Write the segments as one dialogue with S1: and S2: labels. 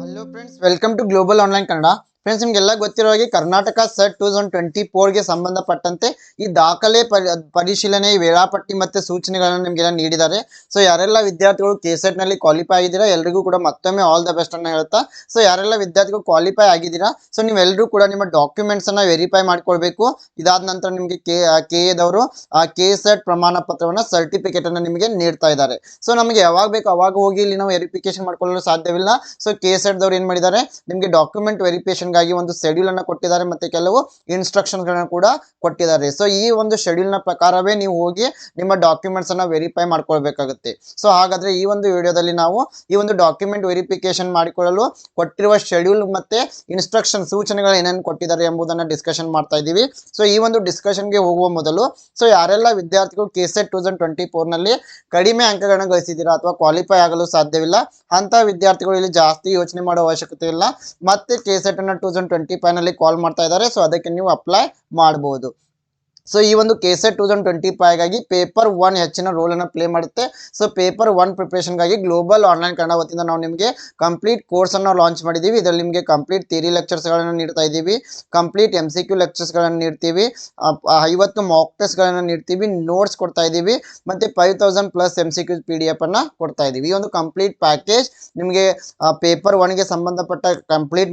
S1: Hello friends welcome to global online Kannada friends ನಿಮ್ಗೆಲ್ಲ ಗೊತ್ತಿರೋ ಹಾಗೆ Karnataka SET two thousand twenty ಫೋರ್ಗೆ ಸಂಬಂಧಪಟ್ಟಂತೆ ಈ ದಾಖಲೆ ಪರಿಶೀಲನೆ ವೇಳಾಪಟ್ಟಿ ಮತ್ತು ಸೂಚನೆಗಳನ್ನು ನಿಮಗೆಲ್ಲ ನೀಡಿದ್ದಾರೆ. ಸೊ ಯಾರೆಲ್ಲ ವಿದ್ಯಾರ್ಥಿಗಳು ಕೆ ನಲ್ಲಿ ಕ್ವಾಲಿಫೈ ಆಗಿದ್ದೀರಾ, ಎಲ್ರಿಗೂ ಕೂಡ ಮತ್ತೊಮ್ಮೆ ಆಲ್ ದ ಬೆಸ್ಟ್ ಅನ್ನ ಹೇಳ್ತಾ. ಸೊ ಯಾರೆಲ್ಲ ವಿದ್ಯಾರ್ಥಿಗಳು ಕ್ವಾಲಿಫೈ ಆಗಿದ್ದೀರಾ ಸೊ ನೀವೆಲ್ಲರೂ ಕೂಡ ನಿಮ್ಮ ಡಾಕ್ಯುಮೆಂಟ್ಸ್ ಅನ್ನ ವೆರಿಫೈ ಮಾಡ್ಕೊಳ್ಬೇಕು. ಇದಾದ ನಂತರ ನಿಮಗೆ ಕೆ ಕೆ ಎದವರು ಆ ಕೆ ಸೆಟ್ ಪ್ರಮಾಣ ಪತ್ರವನ್ನ ಸರ್ಟಿಫಿಕೇಟ್ ಅನ್ನ ನಿಮಗೆ ನೀಡ್ತಾ ಇದ್ದಾರೆ. ಸೊ ನಮಗೆ ಯಾವಾಗ ಬೇಕು ಅವಾಗ ಹೋಗಿ ಇಲ್ಲಿ ನಾವು ವೆರಿಫಿಕೇಶನ್ ಮಾಡ್ಕೊಳ್ಳಲು ಸಾಧ್ಯವಿಲ್ಲ. ಸೊ ಕೆ ಸೆಟ್ ದವ್ರು ಏನ್ ಮಾಡಿದ್ದಾರೆ, ನಿಮಗೆ ಡಾಕ್ಯುಮೆಂಟ್ ವೆರಿಫಿಕೇಶನ್ ಗಾಗಿ ಒಂದು ಶೆಡ್ಯೂಲ್ ಅನ್ನ ಕೊಟ್ಟಿದ್ದಾರೆ ಮತ್ತೆ ಕೆಲವು ಇನ್ಸ್ಟ್ರಕ್ಷನ್ ಗಳನ್ನ ಕೂಡ ಕೊಟ್ಟಿದ್ದಾರೆ. ಸೊ ಈ ಒಂದು ಶೆಡ್ಯೂಲ್ನ ಪ್ರಕಾರವೇ ನೀವು ಹೋಗಿ ನಿಮ್ಮ ಡಾಕ್ಯುಮೆಂಟ್ಸ್ ಅನ್ನ ವೆರಿಫೈ ಮಾಡ್ಕೊಳ್ಬೇಕಾಗುತ್ತೆ. ಸೊ ಹಾಗಾದ್ರೆ ಈ ಒಂದು ವಿಡಿಯೋದಲ್ಲಿ ನಾವು ಈ ಒಂದು ಡಾಕ್ಯುಮೆಂಟ್ ವೆರಿಫಿಕೇಶನ್ ಮಾಡಿಕೊಳ್ಳಲು ಕೊಟ್ಟಿರುವ ಶೆಡ್ಯೂಲ್ ಮತ್ತೆ ಇನ್ಸ್ಟ್ರಕ್ಷನ್ ಸೂಚನೆಗಳು ಏನೇನು ಕೊಟ್ಟಿದ್ದಾರೆ ಎಂಬುದನ್ನ ಡಿಸ್ಕಷನ್ ಮಾಡ್ತಾ ಇದ್ದೀವಿ. ಸೊ ಈ ಒಂದು ಡಿಸ್ಕಷನ್ಗೆ ಹೋಗುವ ಮೊದಲು ಸೊ ಯಾರೆಲ್ಲ ವಿದ್ಯಾರ್ಥಿಗಳು K SET two thousand twenty ಫೋರ್ನಲ್ಲಿ ಕಡಿಮೆ ಅಂಕಗಳನ್ನ ಗಳಿಸಿದ್ದೀರಾ ಅಥವಾ ಕ್ವಾಲಿಫೈ ಆಗಲು ಸಾಧ್ಯವಿಲ್ಲ ಅಂತ ವಿದ್ಯಾರ್ಥಿಗಳು ಇಲ್ಲಿ ಜಾಸ್ತಿ ಯೋಚನೆ ಮಾಡುವ ಅವಶ್ಯಕತೆ ಇಲ್ಲ. ಮತ್ತೆ ಕೆ ಸೆಟ್ ಅನ್ನ ಟೂ ತೌಸಂಡ್ ಟ್ವೆಂಟಿ ಫೈವ್ನಲ್ಲಿ ಕಾಲ್ ಮಾಡ್ತಾ ಇದ್ದಾರೆ. ಸೊ ಅದಕ್ಕೆ ನೀವು ಅಪ್ಲೈ ಮಾಡಬಹುದು ಸೊ ಈ ಒಂದು K SET two thousand twenty ಫೈವ್ಗಾಗಿ paper one ಹೆಚ್ಚಿನ ರೋಲ್ ಅನ್ನು ಪ್ಲೇ ಮಾಡುತ್ತೆ. ಸೊ ಪೇಪರ್ ಒನ್ ಪ್ರಿಪ್ರೇಷನ್ಗಾಗಿ ಗ್ಲೋಬಲ್ ಆನ್ಲೈನ್ ಕನ್ನಡ ವತಿಯಿಂದ ನಾವು ನಿಮಗೆ ಕಂಪ್ಲೀಟ್ ಕೋರ್ಸ್ ಅನ್ನು ಲಾಂಚ್ ಮಾಡಿದ್ದೀವಿ ಇದರಲ್ಲಿ ನಿಮಗೆ ಕಂಪ್ಲೀಟ್ ಥಿಯರಿ ಲೆಕ್ಚರ್ಸ್ಗಳನ್ನು ನೀಡ್ತಾ ಇದ್ದೀವಿ. ಕಂಪ್ಲೀಟ್ ಎಂ ಸಿ ಕ್ಯೂ ಲೆಕ್ಚರ್ಸ್ಗಳನ್ನು ನೀಡ್ತೀವಿ. ಐವತ್ತು ಮಾಕ್ ಟೆಸ್ಟ್ಗಳನ್ನು ನೀಡ್ತೀವಿ. ನೋಟ್ಸ್ ಕೊಡ್ತಾ ಇದ್ದೀವಿ. ಮತ್ತು five thousand plus M C Q P D F ಅನ್ನು ಕೊಡ್ತಾ ಇದ್ದೀವಿ. ಈ ಒಂದು ಕಂಪ್ಲೀಟ್ ಪ್ಯಾಕೇಜ್ ನಿಮಗೆ ಪೇಪರ್ ಒನ್ಗೆ ಸಂಬಂಧಪಟ್ಟ ಕಂಪ್ಲೀಟ್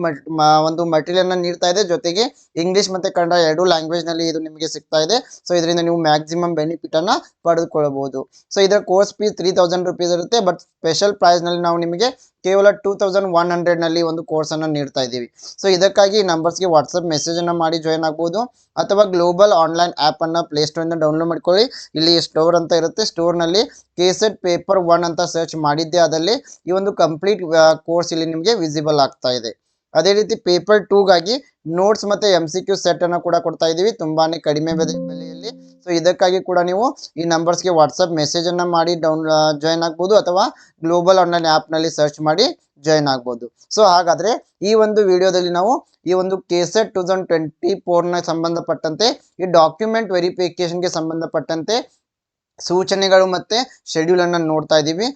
S1: ಒಂದು ಮಟೀರಿಯಲ್ನ ನೀಡ್ತಾ ಇದೆ. ಜೊತೆಗೆ ಇಂಗ್ಲಿಷ್ ಮತ್ತು ಕನ್ನಡ ಎರಡು ಲ್ಯಾಂಗ್ವೇಜ್ನಲ್ಲಿ ಇದು ನಿಮಗೆ ಸಿಗ್ತಾ ಇದೆ. ಸೊ ಇದರಿಂದ ನೀವು ಮ್ಯಾಕ್ಸಿಮಮ್ ಬೆನಿಫಿಟ್ ಅನ್ನ ಪಡೆದುಕೊಳ್ಳಬಹುದು ಸೊ ಇದರ course fees three thousand rupees ಇರುತ್ತೆ. ಬಟ್ ಸ್ಪೆಷಲ್ ಪ್ರೈಸ್ನಲ್ಲಿ ನಾವು ನಿಮಗೆ ಕೇವಲ ಟೂ ತೌಸಂಡ್ ಒನ್ ಹಂಡ್ರೆಡ್ನಲ್ಲಿ ಒಂದು ಕೋರ್ಸ್ ಅನ್ನ ನೀಡ್ತಾ ಇದ್ದೀವಿ. ಸೊ ಇದಕ್ಕಾಗಿ ನಂಬರ್ಸ್ಗೆ ವಾಟ್ಸ್ಆಪ್ ಮೆಸೇಜ್ ಅನ್ನ ಮಾಡಿ ಜಾಯ್ನ್ ಆಗಬಹುದು ಅಥವಾ ಗ್ಲೋಬಲ್ ಆನ್ಲೈನ್ ಆ್ಯಪನ್ನು ಪ್ಲೇಸ್ಟೋರಿಂದ ಡೌನ್ಲೋಡ್ ಮಾಡ್ಕೊಳ್ಳಿ. ಇಲ್ಲಿ ಸ್ಟೋರ್ ಅಂತ ಇರುತ್ತೆ. ಸ್ಟೋರ್ನಲ್ಲಿ ಕೆಸೆಟ್ ಪೇಪರ್ ಒನ್ ಅಂತ ಸರ್ಚ್ ಮಾಡಿದ್ದೆ. ಅದರಲ್ಲಿ ಈ ಒಂದು ಕಂಪ್ಲೀಟ್ ಕೋರ್ಸ್ ಇಲ್ಲಿ ನಿಮಗೆ ವಿಸಿಬಲ್ ಆಗ್ತಾ ಇದೆ. ಅದೇ ರೀತಿ ಪೇಪರ್ ಟೂಗಾಗಿ ನೋಟ್ಸ್ ಮತ್ತೆ ಎಂ ಸಿ ಕ್ಯೂ ಸೆಟ್ ಅನ್ನು ಕೂಡ ಕೊಡ್ತಾ ಇದ್ದೀವಿ. ತುಂಬಾನೇ ಕಡಿಮೆ ಬೆಲೆ ಬೆಲೆಯಲ್ಲಿ. ಸೊ ಇದಕ್ಕಾಗಿ ಕೂಡ ನೀವು ಈ ನಂಬರ್ಸ್ಗೆ ವಾಟ್ಸಪ್ ಮೆಸೇಜ್ ಅನ್ನ ಮಾಡಿ ಡೌನ್ ಜಾಯ್ನ್ ಆಗ್ಬೋದು ಅಥವಾ ಗ್ಲೋಬಲ್ ಆನ್ಲೈನ್ನಲ್ಲಿ ಸರ್ಚ್ ಮಾಡಿ ಜಾಯ್ನ್ ಆಗ್ಬೋದು. ಸೊ ಹಾಗಾದ್ರೆ ಈ ಒಂದು ವಿಡಿಯೋದಲ್ಲಿ ನಾವು ಈ ಒಂದು ಕೆಸೆಟ್ ಟೂ ತೌಸಂಡ್ ಟ್ವೆಂಟಿ ಫೋರ್ನ ಸಂಬಂಧಪಟ್ಟಂತೆ, ಈ ಡಾಕ್ಯುಮೆಂಟ್ ವೆರಿಫಿಕೇಶನ್ಗೆ ಸಂಬಂಧಪಟ್ಟಂತೆ ಸೂಚನೆಗಳು ಮತ್ತೆ ಶೆಡ್ಯೂಲ್ ಅನ್ನ ನೋಡ್ತಾ ಇದ್ದೀವಿ.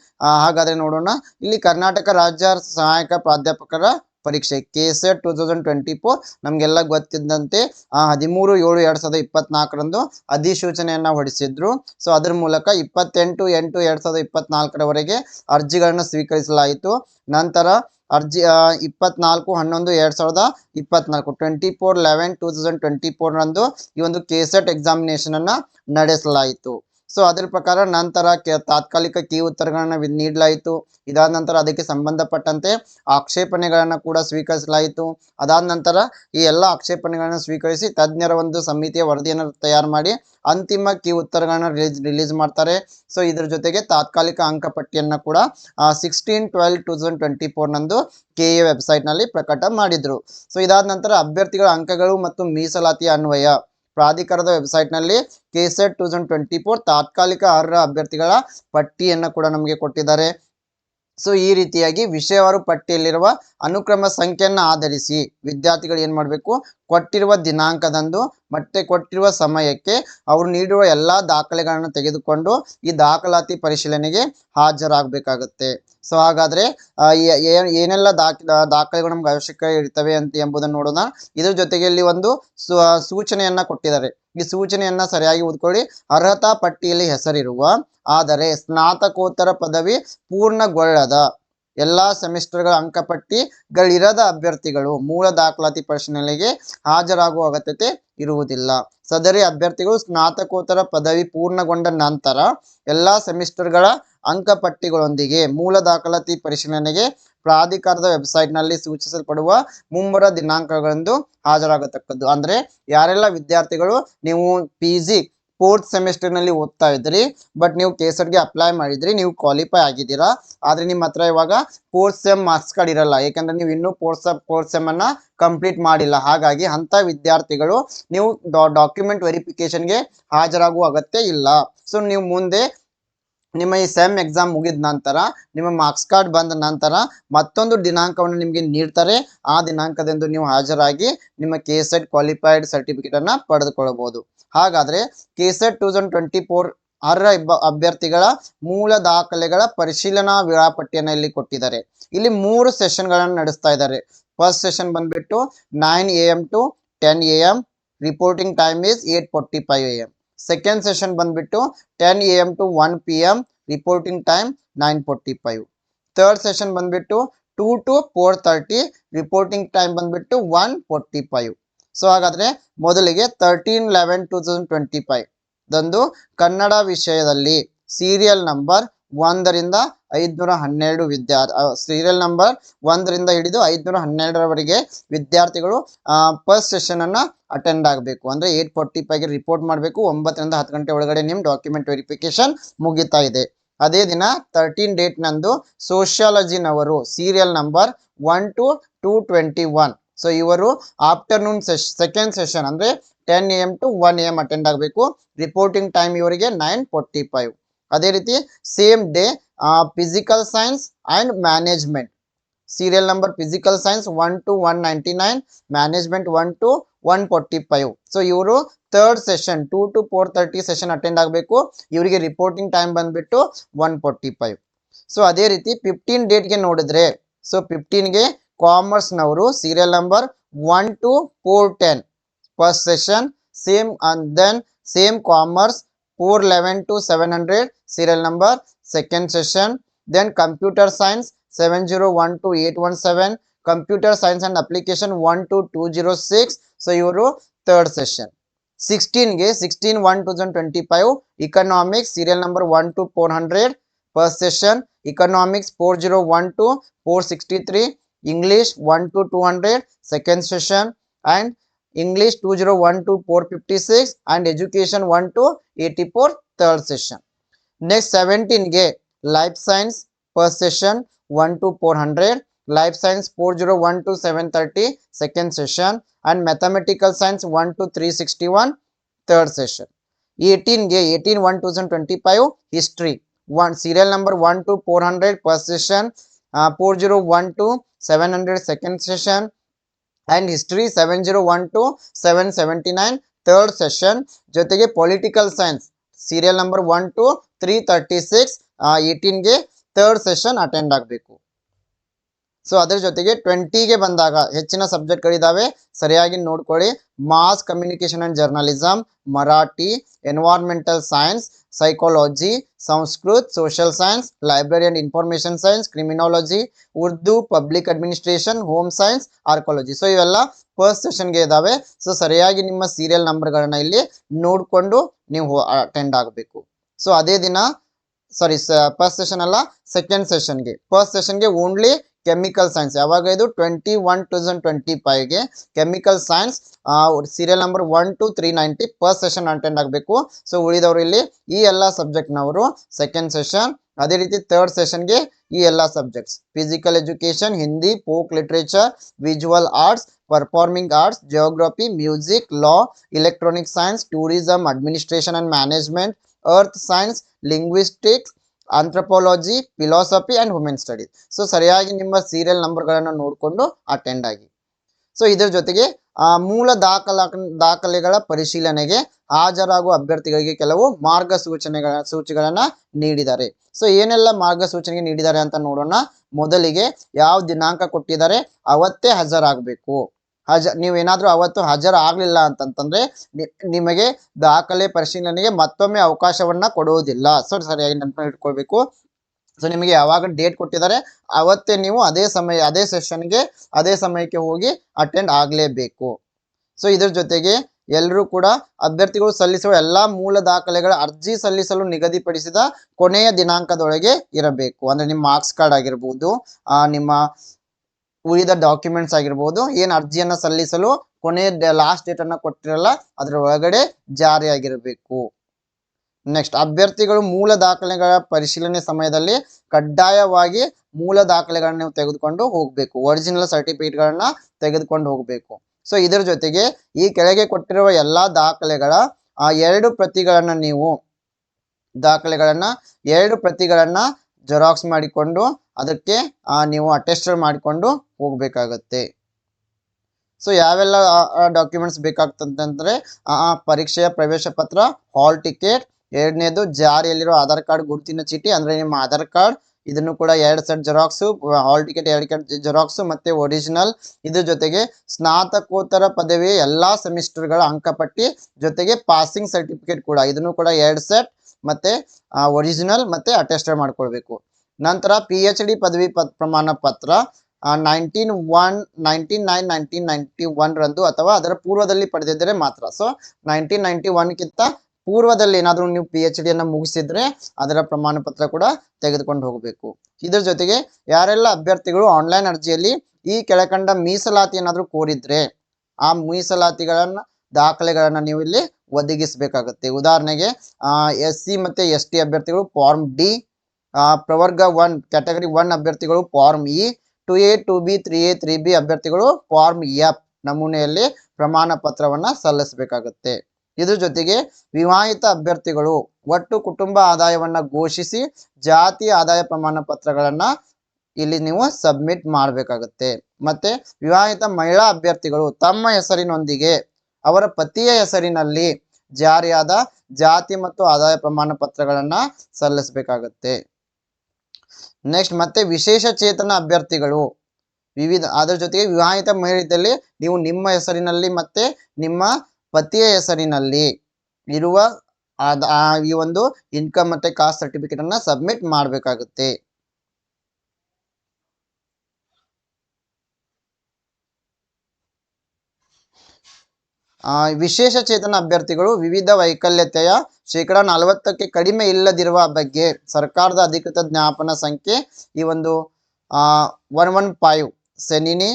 S1: ಹಾಗಾದ್ರೆ ನೋಡೋಣ. ಇಲ್ಲಿ ಕರ್ನಾಟಕ ರಾಜ್ಯ ಸಹಾಯಕ ಪ್ರಾಧ್ಯಾಪಕರ ಪರೀಕ್ಷೆ. K SET two thousand twenty four ನಮಗೆಲ್ಲ ಗೊತ್ತಿದ್ದಂತೆ ಹದಿಮೂರು, ಏಳು, ಎರಡು ಸಾವಿರದ ಇಪ್ಪತ್ನಾಲ್ಕರಂದು ಅಧಿಸೂಚನೆಯನ್ನ ಹೊರಡಿಸಿದ್ರು. ಸೊ ಅದರ ಮೂಲಕ ಇಪ್ಪತ್ತೆಂಟು, ಎಂಟು, ಎರಡು ಸಾವಿರದ ಇಪ್ಪತ್ನಾಲ್ಕರವರೆಗೆ ಅರ್ಜಿಗಳನ್ನು ಸ್ವೀಕರಿಸಲಾಯಿತು. ನಂತರ ಅರ್ಜಿ ಇಪ್ಪತ್ನಾಲ್ಕು, ಹನ್ನೊಂದು, ಎರಡು ಸಾವಿರದ ಇಪ್ಪತ್ನಾಲ್ಕು twenty four eleven two thousand twenty ಫೋರ್ನಂದು ಈ ಒಂದು ಕೆಸೆಟ್ ಎಕ್ಸಾಮಿನೇಷನ್ ಅನ್ನ ನಡೆಸಲಾಯಿತು. ಸೊ ಅದರ ಪ್ರಕಾರ ನಂತರ ತಾತ್ಕಾಲಿಕ ಕೀ ಉತ್ತರಗಳನ್ನ ನೀಡಲಾಯಿತು. ಇದಾದ ನಂತರ ಅದಕ್ಕೆ ಸಂಬಂಧಪಟ್ಟಂತೆ ಆಕ್ಷೇಪಣೆಗಳನ್ನ ಕೂಡ ಸ್ವೀಕರಿಸಲಾಯಿತು. ಅದಾದ ನಂತರ ಈ ಎಲ್ಲ ಆಕ್ಷೇಪಣೆಗಳನ್ನ ಸ್ವೀಕರಿಸಿ ತಜ್ಞರ ಒಂದು ಸಮಿತಿಯ ವರದಿಯನ್ನು ತಯಾರು ಮಾಡಿ ಅಂತಿಮ ಕೀ ಉತ್ತರಗಳನ್ನ ರಿಲೀಸ್ ರಿಲೀಸ್ ಮಾಡ್ತಾರೆ. ಸೊ ಇದ್ರ ಜೊತೆಗೆ ತಾತ್ಕಾಲಿಕ ಅಂಕಪಟ್ಟಿಯನ್ನ ಕೂಡ sixteen twelve two thousand twenty ಫೋರ್ನಂದು K A ವೆಬ್ಸೈಟ್ನಲ್ಲಿ ಪ್ರಕಟ ಮಾಡಿದರು. ಸೊ ಇದಾದ ನಂತರ ಅಭ್ಯರ್ಥಿಗಳ ಅಂಕಗಳು ಮತ್ತು ಮೀಸಲಾತಿ ಅನ್ವಯ. ಪ್ರಾಧಿಕಾರದ ವೆಬ್ಸೈಟ್ನಲ್ಲಿ K SET two thousand twenty four ತಾತ್ಕಾಲಿಕ ಅರ್ಹ ಅಭ್ಯರ್ಥಿಗಳ ಪಟ್ಟಿಯನ್ನು ಕೂಡ ನಮಗೆ ಕೊಟ್ಟಿದ್ದಾರೆ. ಸೊ ಈ ರೀತಿಯಾಗಿ ವಿಷಯವಾರು ಪಟ್ಟಿಯಲ್ಲಿರುವ ಅನುಕ್ರಮ ಸಂಖ್ಯೆಯನ್ನು ಆಧರಿಸಿ ವಿದ್ಯಾರ್ಥಿಗಳು ಏನು ಮಾಡಬೇಕು? ಕೊಟ್ಟಿರುವ ದಿನಾಂಕದಂದು ಮತ್ತೆ ಕೊಟ್ಟಿರುವ ಸಮಯಕ್ಕೆ ಅವರು ನೀಡಿರುವ ಎಲ್ಲ ದಾಖಲೆಗಳನ್ನು ತೆಗೆದುಕೊಂಡು ಈ ದಾಖಲಾತಿ ಪರಿಶೀಲನೆಗೆ ಹಾಜರಾಗಬೇಕಾಗುತ್ತೆ. ಸೊ ಹಾಗಾದ್ರೆ ಏನೆಲ್ಲ ದಾಖ, ದಾಖಲೆಗಳು ನಮ್ಗೆ ಅವಶ್ಯಕ ಇರ್ತವೆ ಅಂತ ಎಂಬುದನ್ನು ನೋಡೋಣ. ಇದರ ಜೊತೆಗೆ ಇಲ್ಲಿ ಒಂದು ಸೂಚನೆಯನ್ನ ಕೊಟ್ಟಿದ್ದಾರೆ. ಈ ಸೂಚನೆಯನ್ನ ಸರಿಯಾಗಿ ಓದ್ಕೊಳ್ಳಿ. ಅರ್ಹತಾ ಪಟ್ಟಿಯಲ್ಲಿ ಹೆಸರಿರುವ ಆದರೆ ಸ್ನಾತಕೋತ್ತರ ಪದವಿ ಪೂರ್ಣಗೊಳ್ಳದ. ಎಲ್ಲಾ ಸೆಮಿಸ್ಟರ್ಗಳ ಅಂಕಪಟ್ಟಿಗಳಿರದ ಅಭ್ಯರ್ಥಿಗಳು ಮೂಲ ದಾಖಲಾತಿ ಪರಿಶೀಲನೆಗೆ ಹಾಜರಾಗುವ ಅಗತ್ಯತೆ ಇರುವುದಿಲ್ಲ. ಸದರಿ ಅಭ್ಯರ್ಥಿಗಳು ಸ್ನಾತಕೋತ್ತರ ಪದವಿ ಪೂರ್ಣಗೊಂಡ ನಂತರ ಎಲ್ಲಾ ಸೆಮಿಸ್ಟರ್ಗಳ ಅಂಕಪಟ್ಟಿಗಳೊಂದಿಗೆ ಮೂಲ ದಾಖಲಾತಿ ಪರಿಶೀಲನೆಗೆ ಪ್ರಾಧಿಕಾರದ ವೆಬ್ಸೈಟ್ನಲ್ಲಿ ಸೂಚಿಸಲ್ಪಡುವ ಮುಂಬರ ದಿನಾಂಕಗಳೆಂದು ಹಾಜರಾಗತಕ್ಕದ್ದು. ಅಂದರೆ ಯಾರೆಲ್ಲ ವಿದ್ಯಾರ್ಥಿಗಳು ನೀವು ಪಿ ಜಿ ಫೋರ್ತ್ ಸೆಮಿಸ್ಟರ್ನಲ್ಲಿ ಓದ್ತಾ ಇದ್ರಿ ಬಟ್ ನೀವು ಕೇಸರ್ಗೆ ಅಪ್ಲೈ ಮಾಡಿದ್ರಿ, ನೀವು ಕ್ವಾಲಿಫೈ ಆಗಿದ್ದೀರಾ. ಆದರೆ ನಿಮ್ಮ ಹತ್ರ ಇವಾಗ ಫೋರ್ತ್ ಸೆಮ್ ಮಾರ್ಕ್ಸ್ ಕಾರ್ಡ್ ಇರಲ್ಲ ಯಾಕಂದ್ರೆ ನೀವು ಇನ್ನೂ ಫೋರ್ತ್ ಫೋರ್ತ್ ಸೆಮ್ಮನ್ನು ಕಂಪ್ಲೀಟ್ ಮಾಡಿಲ್ಲ. ಹಾಗಾಗಿ ಅಂಥ ವಿದ್ಯಾರ್ಥಿಗಳು ನೀವು ಡಾಕ್ಯುಮೆಂಟ್ ವೆರಿಫಿಕೇಶನ್ಗೆ ಹಾಜರಾಗುವ ಅಗತ್ಯ ಇಲ್ಲ. ಸೊ ನೀವು ಮುಂದೆ ನಿಮ್ಮ ಈ ಸೆಮ್ ಎಕ್ಸಾಮ್ ಮುಗಿದ ನಂತರ, ನಿಮ್ಮ ಮಾರ್ಕ್ಸ್ ಕಾರ್ಡ್ ಬಂದ ನಂತರ ಮತ್ತೊಂದು ದಿನಾಂಕವನ್ನು ನಿಮಗೆ ನೀಡ್ತಾರೆ. ಆ ದಿನಾಂಕದಂದು ನೀವು ಹಾಜರಾಗಿ ನಿಮ್ಮ ಕೆ ಸೆಟ್ ಕ್ವಾಲಿಫೈಡ್ ಸರ್ಟಿಫಿಕೇಟ್ ಅನ್ನು ಪಡೆದುಕೊಳ್ಳಬಹುದು. ಹಾಗಾದ್ರೆ K SET two thousand twenty four ಅರ್ಹ ಅಭ್ಯರ್ಥಿಗಳ ಮೂಲ ದಾಖಲೆಗಳ ಪರಿಶೀಲನಾ ವೇಳಾಪಟ್ಟಿಯನ್ನು ಇಲ್ಲಿ ಕೊಟ್ಟಿದ್ದಾರೆ. ಇಲ್ಲಿ ಮೂರು ಸೆಷನ್ಗಳನ್ನು ನಡೆಸ್ತಾ ಇದ್ದಾರೆ. ಫಸ್ಟ್ ಸೆಷನ್ ಬಂದ್ಬಿಟ್ಟು nine A M to ten A M reporting time is eight forty five A M second session ಬಂದ್ಬಿಟ್ಟು ten A M to one P M reporting time nine forty five third session ಬಂದ್ಬಿಟ್ಟು two to four thirty reporting time ಬಂದ್ಬಿಟ್ಟು one forty five so ಹಾಗಾದ್ರೆ ಮೊದಲಿಗೆ thirteen eleven two thousand twenty five ದಂದು Kannada ವಿಷಯದಲ್ಲಿ serial number ಒಂದರಿಂದ ಐದುನೂರ ಹನ್ನೆರಡು ವಿದ್ಯಾರ್ಥಿ serial number ಒಂದರಿಂದ ಹಿಡಿದು ಐದುನೂರ ಹನ್ನೆರಡರವರೆಗೆ ವಿದ್ಯಾರ್ಥಿಗಳು ಫಸ್ಟ್ ಸೆಷನ್ ಅನ್ನ ಅಟೆಂಡ್ ಆಗಬೇಕು. ಅಂದ್ರೆ ಏಟ್ ಫೋರ್ಟಿ ಫೈವ್ಗೆ ರಿಪೋರ್ಟ್ ಮಾಡಬೇಕು, ಒಂಬತ್ತರಿಂದ ಹತ್ತು ಗಂಟೆ ಒಳಗಡೆ ನಿಮ್ಮ ಡಾಕ್ಯುಮೆಂಟ್ ವೆರಿಫಿಕೇಶನ್ ಮುಗಿತಾ ಇದೆ. ಅದೇ ದಿನ ತರ್ಟೀನ್ ಡೇಟ್ ನಂದು ಸೋಷಿಯಾಲಜಿನವರು serial number one to two twenty one so ಇವರು ಆಫ್ಟರ್ನೂನ್ ಸೆಶ್ ಸೆಕೆಂಡ್ ಸೆಷನ್ ಅಂದ್ರೆ ten A M to one A M attend ಆಗಬೇಕು. ರಿಪೋರ್ಟಿಂಗ್ ಟೈಮ್ ಇವರಿಗೆ ನೈನ್ ಫೋರ್ಟಿ ಫೈವ್ ಅದೇ ರೀತಿ same day physical science and management serial number physical science 1 to one ninety nine management one to one forty five so ಇವರು third session two to four thirty session attend ಆಗಬೇಕು. ಇವರಿಗೆ reporting time ಬಂದ್ಬಿಟ್ಟು one forty five so ಅದೇ ರೀತಿ fifteen ಡೇಟ್ಗೆ ನೋಡಿದ್ರೆ so ಫಿಫ್ಟೀನ್ಗೆ ಕಾಮರ್ಸ್ನವರು serial number one to four ten first session same and then same commerce four eleven to seven hundred serial number second session then computer science seven zero one to eight one seven computer science and application one to two zero six so ಇವರು third session ಸಿಕ್ಸ್ಟೀನ್ಗೆ sixteen one two thousand twenty five economics serial number one to four hundred first session economics four zero one to four sixty three English one to two hundred second session and English two zero one to four fifty six and education one to eighty four third session next ಸೆವೆಂಟೀನ್ಗೆ life science first session one to four hundred life science four zero one to seven thirty second session and mathematical science one to three sixty one third session ಏಯ್ಟೀನ್ಗೆ eighteen one two thousand twenty five history one serial number one to four hundred first session four zero one to seven hundred second session and history seven zero one to seven seventy nine third session ಜೊತೆಗೆ political science serial number one to three thirty six ಏಯ್ಟೀನ್ಗೆ third session attend ಆಗಬೇಕು. So ಅದರ ಜೊತೆಗೆ ಟ್ವೆಂಟಿಗೆ ಬಂದಾಗ ಹೆಚ್ಚಿನ ಸಬ್ಜೆಕ್ಟ್ಗಳಿದ್ದಾವೆ ಸರಿಯಾಗಿ ನೋಡ್ಕೊಳ್ಳಿ. Mass communication and journalism Marathi environmental science psychology Sanskrit social science library and information science criminology Urdu public administration home science archaeology so ಇವೆಲ್ಲ ಫಸ್ಟ್ ಸೆಷನ್ಗೆ ಇದ್ದಾವೆ ಸೊ ಸರಿಯಾಗಿ ನಿಮ್ಮ ಸೀರಿಯಲ್ ನಂಬರ್ಗಳನ್ನ ಇಲ್ಲಿ ನೋಡಿಕೊಂಡು ನೀವು ಅಟೆಂಡ್ ಆಗಬೇಕು. ಸೊ ಅದೇ ದಿನ ಸಾರಿ ಫಸ್ಟ್ ಸೆಷನ್ ಅಲ್ಲ? ಸೆಕೆಂಡ್ ಸೆಷನ್ಗೆ ಫಸ್ಟ್ ಸೆಷನ್ಗೆ ಓನ್ಲಿ ಕೆಮಿಕಲ್ ಸೈನ್ಸ್ ಯಾವಾಗ ಇದು? Twenty one two thousand twenty ಫೈವ್ಗೆ chemical science serial number one to three ninety first session attend ಆಗಬೇಕು. ಸೊ ಉಳಿದವರು ಇಲ್ಲಿ ಈ ಎಲ್ಲ ಸಬ್ಜೆಕ್ಟ್ನವರು ಸೆಕೆಂಡ್ ಸೆಷನ್ ಅದೇ ರೀತಿ ಥರ್ಡ್ ಸೆಷನ್ಗೆ ಈ ಎಲ್ಲ subjects physical education Hindi folk literature visual arts performing arts geography music law electronic science tourism administration and management, earth science linguistics anthropology philosophy and women studies so ಸರಿಯಾಗಿ ನಿಮ್ಮ serial ನಂಬರ್ಗಳನ್ನು ನೋಡಿಕೊಂಡು attend ಆಗಿ. So ಇದರ ಜೊತೆಗೆ ಮೂಲ ದಾಖಲಾ, ದಾಖಲೆಗಳ ಪರಿಶೀಲನೆಗೆ ಹಾಜರಾಗುವ ಅಭ್ಯರ್ಥಿಗಳಿಗೆ ಕೆಲವು ಮಾರ್ಗಸೂಚನೆಗಳ, ಸೂಚಿಗಳನ್ನು ನೀಡಿದ್ದಾರೆ. ಸೊ ಏನೆಲ್ಲ ಮಾರ್ಗಸೂಚನೆಗೆ ನೀಡಿದ್ದಾರೆ ಅಂತ ನೋಡೋಣ. ಮೊದಲಿಗೆ ಯಾವ ದಿನಾಂಕ ಕೊಟ್ಟಿದ್ದಾರೆ, ಅವತ್ತೇ ಹಾಜರಾಗಬೇಕು. ಹಾಜ, ನೀವೇನಾದರೂ ಅವತ್ತು ಹಾಜರಾಗಲಿಲ್ಲ ಅಂತಂತಂದರೆ ನಿಮಗೆ ದಾಖಲೆ ಪರಿಶೀಲನೆಗೆ ಮತ್ತೊಮ್ಮೆ ಅವಕಾಶವನ್ನು ಕೊಡುವುದಿಲ್ಲ. ಸೊ ಸರಿಯಾಗಿ ನೆನಪು ಇಟ್ಕೊಳ್ಬೇಕು. ಸೊ ನಿಮಗೆ ಯಾವಾಗ ಡೇಟ್ ಕೊಟ್ಟಿದ್ದಾರೆ, ಅವತ್ತೇ ನೀವು ಅದೇ ಸಮಯ, ಅದೇ ಸೆಷನ್ಗೆ ಅದೇ ಸಮಯಕ್ಕೆ ಹೋಗಿ ಅಟೆಂಡ್ ಆಗಲೇಬೇಕು. ಸೊ ಇದ್ರ ಜೊತೆಗೆ ಎಲ್ಲರೂ ಕೂಡ ಅಭ್ಯರ್ಥಿಗಳು ಸಲ್ಲಿಸುವ ಎಲ್ಲಾ ಮೂಲ ದಾಖಲೆಗಳ ಅರ್ಜಿ ಸಲ್ಲಿಸಲು ನಿಗದಿಪಡಿಸಿದ ಕೊನೆಯ ದಿನಾಂಕದೊಳಗೆ ಇರಬೇಕು. ಅಂದ್ರೆ ನಿಮ್ಮ ಮಾರ್ಕ್ಸ್ ಕಾರ್ಡ್ ಆಗಿರ್ಬೋದು ನಿಮ್ಮ ಉಳಿದ ಡಾಕ್ಯುಮೆಂಟ್ಸ್ ಆಗಿರ್ಬೋದು, ಏನು ಅರ್ಜಿಯನ್ನ ಸಲ್ಲಿಸಲು ಕೊನೆ ಲಾಸ್ಟ್ ಡೇಟ್ ಅನ್ನ ಕೊಟ್ಟಿರಲ್ಲ, ಅದರ ಒಳಗಡೆ ಜಾರಿಯಾಗಿರಬೇಕು ನೆಕ್ಸ್ಟ್ ಅಭ್ಯರ್ಥಿಗಳು ಮೂಲ ದಾಖಲೆಗಳ ಪರಿಶೀಲನೆ ಸಮಯದಲ್ಲಿ ಕಡ್ಡಾಯವಾಗಿ ಮೂಲ ದಾಖಲೆಗಳನ್ನ ನೀವು ತೆಗೆದುಕೊಂಡು ಹೋಗಬೇಕು. ಒರಿಜಿನಲ್ ಸರ್ಟಿಫಿಕೇಟ್ಗಳನ್ನ ತೆಗೆದುಕೊಂಡು ಹೋಗಬೇಕು. ಸೊ ಇದರ ಜೊತೆಗೆ ಈ ಕೆಳಗೆ ಕೊಟ್ಟಿರುವ ಎಲ್ಲಾ ದಾಖಲೆಗಳ, ಆ ಎರಡು ಪ್ರತಿಗಳನ್ನ ನೀವು ದಾಖಲೆಗಳನ್ನ, ಎರಡು ಪ್ರತಿಗಳನ್ನ ಜೆರಾಕ್ಸ್ ಮಾಡಿಕೊಂಡು, ಅದಕ್ಕೆ ನೀವು ಅಟೆಸ್ಟರ್ ಮಾಡಿಕೊಂಡು ಹೋಗ್ಬೇಕಾಗತ್ತೆ. ಸೊ ಯಾವೆಲ್ಲ ಡಾಕ್ಯುಮೆಂಟ್ಸ್ ಬೇಕಾಗ್ತದೆ ಅಂದ್ರೆ ಆ, ಪರೀಕ್ಷೆಯ ಪ್ರವೇಶ ಪತ್ರ ಹಾಲ್ ಟಿಕೆಟ್ ಎರಡನೇದು ಜಾರಿಯಲ್ಲಿರೋ ಆಧಾರ್ ಕಾರ್ಡ್ ಗುರುತಿನ ಚೀಟಿ ಅಂದ್ರೆ ನಿಮ್ಮ ಆಧಾರ್ ಕಾರ್ಡ್ ಇದನ್ನು ಕೂಡ ಎರಡು ಸೆಟ್ ಜೆರಾಕ್ಸು ಹಾಲ್ ಟಿಕೆಟ್ ಎರಡು ಕೆಟ್ ಜೆರಾಕ್ಸು ಮತ್ತೆ ಒರಿಜಿನಲ್ ಇದ್ರ ಜೊತೆಗೆ ಸ್ನಾತಕೋತ್ತರ ಪದವಿಯ ಎಲ್ಲಾ ಸೆಮಿಸ್ಟರ್ಗಳ ಅಂಕಪಟ್ಟಿ ಜೊತೆಗೆ ಪಾಸಿಂಗ್ ಸರ್ಟಿಫಿಕೇಟ್ ಕೂಡ. ಇದನ್ನು ಕೂಡ ಎರಡು ಸೆಟ್ ಮತ್ತೆ ಒರಿಜಿನಲ್ ಮತ್ತೆ ಅಟೆಸ್ಟೆಡ್ ಮಾಡ್ಕೊಳ್ಬೇಕು. ನಂತರ ಪಿ ಪದವಿ ಪ್ರಮಾಣ ಪತ್ರ nineteen one nineteen nine nineteen ninety one ರಂದು ಅಥವಾ ಅದರ ಪೂರ್ವದಲ್ಲಿ ಪಡೆದಿದ್ದರೆ ಮಾತ್ರ. ಸೊ ನೈನ್ಟೀನ್ ನೈನ್ಟಿ ಒನ್ಗಿಂತ ಪೂರ್ವದಲ್ಲಿ ಏನಾದರೂ ನೀವು ಪಿ ಎಚ್ ಡಿಯನ್ನು ಮುಗಿಸಿದ್ರೆ ಅದರ ಪ್ರಮಾಣ ಪತ್ರ ಕೂಡ ತೆಗೆದುಕೊಂಡು ಹೋಗಬೇಕು. ಇದರ ಜೊತೆಗೆ ಯಾರೆಲ್ಲ ಅಭ್ಯರ್ಥಿಗಳು ಆನ್ಲೈನ್ ಅರ್ಜಿಯಲ್ಲಿ ಈ ಕೆಳಕಂಡ ಮೀಸಲಾತಿ ಏನಾದರೂ ಕೋರಿದ್ರೆ ಆ ಮೀಸಲಾತಿಗಳನ್ನ, ದಾಖಲೆಗಳನ್ನು ನೀವು ಇಲ್ಲಿ ಒದಗಿಸಬೇಕಾಗುತ್ತೆ. ಉದಾಹರಣೆಗೆ ಎಸ್ ಸಿ ಮತ್ತೆ ಎಸ್ ಟಿ ಅಭ್ಯರ್ಥಿಗಳು ಫಾರ್ಮ್ ಡಿ ಪ್ರವರ್ಗ ಒನ್ ಕ್ಯಾಟಗರಿ ಒನ್ ಅಭ್ಯರ್ಥಿಗಳು form E two A two B three A three B ಅಭ್ಯರ್ಥಿಗಳು ಫಾರ್ಮ್ ಎಫ್ ನಮೂನೆಯಲ್ಲಿ ಪ್ರಮಾಣ ಪತ್ರವನ್ನು ಸಲ್ಲಿಸಬೇಕಾಗುತ್ತೆ. ಇದ್ರ ಜೊತೆಗೆ ವಿವಾಹಿತ ಅಭ್ಯರ್ಥಿಗಳು ಒಟ್ಟು ಕುಟುಂಬ ಆದಾಯವನ್ನು ಘೋಷಿಸಿ ಜಾತಿ ಆದಾಯ ಪ್ರಮಾಣ ಪತ್ರಗಳನ್ನು ಇಲ್ಲಿ ನೀವು ಸಬ್ಮಿಟ್ ಮಾಡಬೇಕಾಗುತ್ತೆ. ಮತ್ತೆ ವಿವಾಹಿತ ಮಹಿಳಾ ಅಭ್ಯರ್ಥಿಗಳು ತಮ್ಮ ಹೆಸರಿನೊಂದಿಗೆ ಅವರ ಪತಿಯ ಹೆಸರಿನಲ್ಲಿ ಜಾರಿಯಾದ ಜಾತಿ ಮತ್ತು ಆದಾಯ ಪ್ರಮಾಣ ಪತ್ರಗಳನ್ನು ಸಲ್ಲಿಸಬೇಕಾಗುತ್ತೆ. ನೆಕ್ಸ್ಟ್ ಮತ್ತೆ ವಿಶೇಷ ಚೇತನ ಅಭ್ಯರ್ಥಿಗಳು. ವಿವಿಧ ಅದರ ಜೊತೆಗೆ ವಿವಾಹಿತ ಮಹಿಳೆಯಲ್ಲಿ ನೀವು ನಿಮ್ಮ ಹೆಸರಿನಲ್ಲಿ ಮತ್ತೆ ನಿಮ್ಮ ಪತಿಯ ಹೆಸರಿನಲ್ಲಿ ಇರುವ ಆ ಈ ಒಂದು ಇನ್ಕಮ್ ಮತ್ತೆ ಕಾಸ್ಟ್ ಸರ್ಟಿಫಿಕೇಟ್ ಅನ್ನ ಸಬ್ಮಿಟ್ ಮಾಡಬೇಕಾಗುತ್ತೆ. ವಿಶೇಷ ಚೇತನ ಅಭ್ಯರ್ಥಿಗಳು ವಿವಿಧ ವೈಕಲ್ಯತೆಯ ಶೇಕಡ ನಲವತ್ತಕ್ಕೆ ಕಡಿಮೆ ಇಲ್ಲದಿರುವ ಬಗ್ಗೆ ಸರ್ಕಾರದ ಅಧಿಕೃತ ಜ್ಞಾಪನ ಸಂಖ್ಯೆ ಈ ಒಂದು ಒನ್ ಒನ್ ಫೈವ್ ಸೆನಿನಿ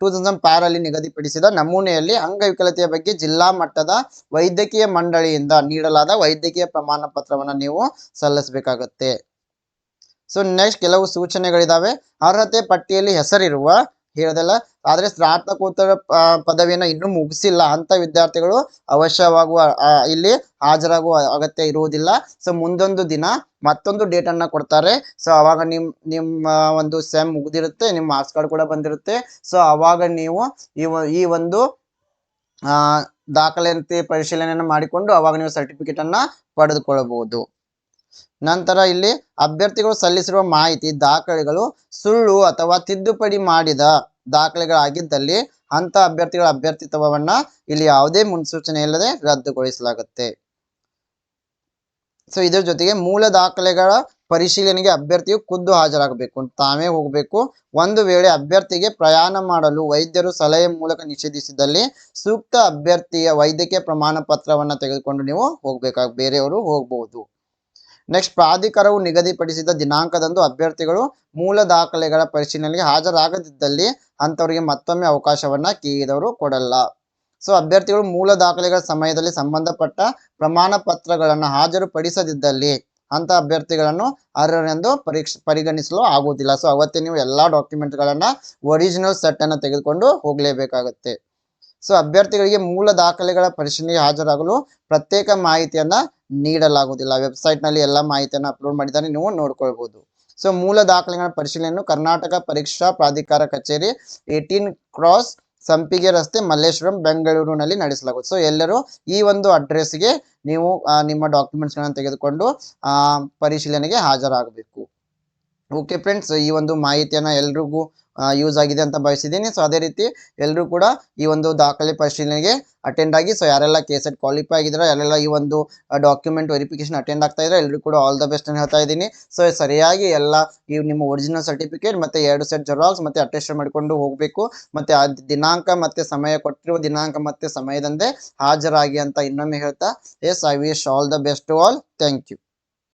S1: ಟೂ ತೌಸಂಡ್ ಅಲ್ಲಿ ನಿಗದಿಪಡಿಸಿದ ನಮೂನೆಯಲ್ಲಿ ಅಂಗವಿಕಲತೆಯ ಬಗ್ಗೆ ಜಿಲ್ಲಾ ಮಟ್ಟದ ವೈದ್ಯಕೀಯ ಮಂಡಳಿಯಿಂದ ನೀಡಲಾದ ವೈದ್ಯಕೀಯ ಪ್ರಮಾಣ ಪತ್ರವನ್ನು ನೀವು ಸಲ್ಲಿಸಬೇಕಾಗುತ್ತೆ. ಸೊ ನೆಕ್ಸ್ಟ್ ಕೆಲವು ಸೂಚನೆಗಳಿದಾವೆ. ಅರ್ಹತೆ ಪಟ್ಟಿಯಲ್ಲಿ ಹೆಸರಿರುವ ಹೇಳದಲ್ಲ. ಆದ್ರೆ ಸ್ನಾತಕೋತ್ತರ ಪದವಿಯನ್ನ ಇನ್ನೂ ಮುಗಿಸಿಲ್ಲ ಅಂತ ವಿದ್ಯಾರ್ಥಿಗಳು ಅವಶ್ಯವಾಗುವ ಇಲ್ಲಿ ಹಾಜರಾಗುವ ಅಗತ್ಯ ಇರುವುದಿಲ್ಲ. ಸೊ ಮುಂದೊಂದು ದಿನ ಮತ್ತೊಂದು ಡೇಟ್ ಅನ್ನ ಕೊಡ್ತಾರೆ. ಸೊ ಅವಾಗ ನಿಮ್, ನಿಮ್ಮ ಒಂದು ಸೆಮ್ ಮುಗಿದಿರುತ್ತೆ, ನಿಮ್ಮ ಮಾರ್ಕ್ಸ್ ಕಾರ್ಡ್ ಕೂಡ ಬಂದಿರುತ್ತೆ. ಸೊ ಅವಾಗ ನೀವು ಈ ಒಂದು, ಆ ದಾಖಲೆಯಂತೆ ಪರಿಶೀಲನೆಯನ್ನು ಮಾಡಿಕೊಂಡು ಅವಾಗ ನೀವು ಸರ್ಟಿಫಿಕೇಟ್ ಅನ್ನ ಪಡೆದುಕೊಳ್ಳಬಹುದು. ನಂತರ ಇಲ್ಲಿ ಅಭ್ಯರ್ಥಿಗಳು ಸಲ್ಲಿಸಿರುವ ಮಾಹಿತಿ, ದಾಖಲೆಗಳು, ಸುಳ್ಳು ಅಥವಾ ತಿದ್ದುಪಡಿ ಮಾಡಿದ ದಾಖಲೆಗಳಾಗಿದ್ದಲ್ಲಿ ಅಂತ ಅಭ್ಯರ್ಥಿಗಳ ಅಭ್ಯರ್ಥಿತ್ವವನ್ನ ಇಲ್ಲಿ ಯಾವುದೇ ಮುನ್ಸೂಚನೆ ಇಲ್ಲದೆ ರದ್ದುಗೊಳಿಸಲಾಗುತ್ತೆ. ಸೊ ಇದರ ಜೊತೆಗೆ ಮೂಲ ದಾಖಲೆಗಳ ಪರಿಶೀಲನೆಗೆ ಅಭ್ಯರ್ಥಿಯು ಖುದ್ದು ಹಾಜರಾಗಬೇಕು. ತಾವೇ ಹೋಗಬೇಕು. ಒಂದು ವೇಳೆ ಅಭ್ಯರ್ಥಿಗೆ ಪ್ರಯಾಣ ಮಾಡಲು ವೈದ್ಯರು ಸಲಹೆ ಮೂಲಕ ನಿಷೇಧಿಸಿದಲ್ಲಿ ಸೂಕ್ತ ಅಭ್ಯರ್ಥಿಯ ವೈದ್ಯಕೀಯ ಪ್ರಮಾಣ ಪತ್ರವನ್ನು ತೆಗೆದುಕೊಂಡು ನೀವು ಹೋಗಬೇಕಾಗ, ಬೇರೆಯವರು ಹೋಗಬಹುದು ನೆಕ್ಸ್ಟ್ ಪ್ರಾಧಿಕಾರವು ನಿಗದಿಪಡಿಸಿದ ದಿನಾಂಕದಂದು ಅಭ್ಯರ್ಥಿಗಳು ಮೂಲ ದಾಖಲೆಗಳ ಪರಿಶೀಲನೆಗೆ ಹಾಜರಾಗದಿದ್ದಲ್ಲಿ ಅಂಥವರಿಗೆ ಮತ್ತೊಮ್ಮೆ ಅವಕಾಶವನ್ನ ಕೇಳಿದವರು ಕೊಡಲ್ಲ. ಸೊ ಅಭ್ಯರ್ಥಿಗಳು ಮೂಲ ದಾಖಲೆಗಳ ಸಮಯದಲ್ಲಿ ಸಂಬಂಧಪಟ್ಟ ಪ್ರಮಾಣ ಪತ್ರಗಳನ್ನು ಹಾಜರುಪಡಿಸದಿದ್ದಲ್ಲಿ ಅಂತ ಅಭ್ಯರ್ಥಿಗಳನ್ನು ಅರ್ಹರೆಂದು ಪರೀಕ್ಷ, ಪರಿಗಣಿಸಲು ಆಗುವುದಿಲ್ಲ. ಸೊ ಅವತ್ತೇ ನೀವು ಎಲ್ಲಾ ಡಾಕ್ಯುಮೆಂಟ್ಗಳನ್ನ ಒರಿಜಿನಲ್ ಸೆಟ್ ಅನ್ನ ತೆಗೆದುಕೊಂಡು ಹೋಗಲೇಬೇಕಾಗುತ್ತೆ. ಸೊ ಅಭ್ಯರ್ಥಿಗಳಿಗೆ ಮೂಲ ದಾಖಲೆಗಳ ಪರಿಶೀಲನೆಗೆ ಹಾಜರಾಗಲು ಪ್ರತ್ಯೇಕ ಮಾಹಿತಿಯನ್ನ ನೀಡಲಾಗುವುದಿಲ್ಲ. ವೆಬ್ಸೈಟ್ನಲ್ಲಿ ಎಲ್ಲ ಮಾಹಿತಿಯನ್ನು ಅಪ್ಲೋಡ್ ಮಾಡಿದ್ದಾರೆ ನೀವು ನೋಡ್ಕೊಳ್ಬೋದು. ಸೊ ಮೂಲ ದಾಖಲೆಗಳ ಪರಿಶೀಲನೆಯನ್ನು ಕರ್ನಾಟಕ ಪರೀಕ್ಷಾ ಪ್ರಾಧಿಕಾರ ಕಚೇರಿ ಏಟೀನ್ ಕ್ರಾಸ್ ಸಂಪಿಗೆ ರಸ್ತೆ ಮಲ್ಲೇಶ್ವರಂ ಬೆಂಗಳೂರಿನಲ್ಲಿ ನಡೆಸಲಾಗುತ್ತೆ ಸೊ ಎಲ್ಲರೂ ಈ ಒಂದು ಅಡ್ರೆಸ್ಗೆ ನೀವು ನಿಮ್ಮ ಡಾಕ್ಯುಮೆಂಟ್ಸ್ಗಳನ್ನು ತೆಗೆದುಕೊಂಡು ಪರಿಶೀಲನೆಗೆ ಹಾಜರಾಗಬೇಕು. ಓಕೆ ಫ್ರೆಂಡ್ಸ್ ಈ ಒಂದು ಮಾಹಿತಿಯನ್ನು ಎಲ್ರಿಗೂ ಯೂಸ್ ಆಗಿದೆ ಅಂತ ಭಾವಿಸಿದ್ದೀನಿ. ಸೊ ಅದೇ ರೀತಿ ಎಲ್ಲರೂ ಕೂಡ ಈ ಒಂದು ದಾಖಲೆ ಪರಿಶೀಲನೆಗೆ ಅಟೆಂಡ್ ಆಗಿ ಸೊ ಯಾರೆಲ್ಲ ಕೆ ಸೆಟ್ ಕ್ವಾಲಿಫೈ ಆಗಿದ್ದಾರೆ, ಯಾರೆಲ್ಲ ಈ ಒಂದು ಡಾಕ್ಯುಮೆಂಟ್ ವೆರಿಫಿಕೇಶನ್ ಅಟೆಂಡ್ ಆಗ್ತಾ ಇದ್ದಾರೆ ಎಲ್ಲರೂ ಕೂಡ ಆಲ್ ದ ಬೆಸ್ಟ್ ಅಂತ ಹೇಳ್ತಾ ಇದ್ದೀನಿ. ಸೊ ಸರಿಯಾಗಿ ಎಲ್ಲ ಈ ನಿಮ್ಮ ಒರಿಜಿನಲ್ ಸರ್ಟಿಫಿಕೇಟ್ ಮತ್ತೆ ಎರಡು ಸೆಟ್ ಜೆರಾಕ್ಸ್ ಮತ್ತೆ ಅಟೆಸ್ಟ್ ಮಾಡಿಕೊಂಡು ಹೋಗಬೇಕು. ಮತ್ತು ಆ ದಿನಾಂಕ ಮತ್ತು ಸಮಯ ಕೊಟ್ಟಿರುವ ದಿನಾಂಕ ಮತ್ತು ಸಮಯದಂತೆ ಹಾಜರಾಗಿ ಅಂತ ಇನ್ನೊಮ್ಮೆ ಹೇಳ್ತಾ S I wish all the best to all thank you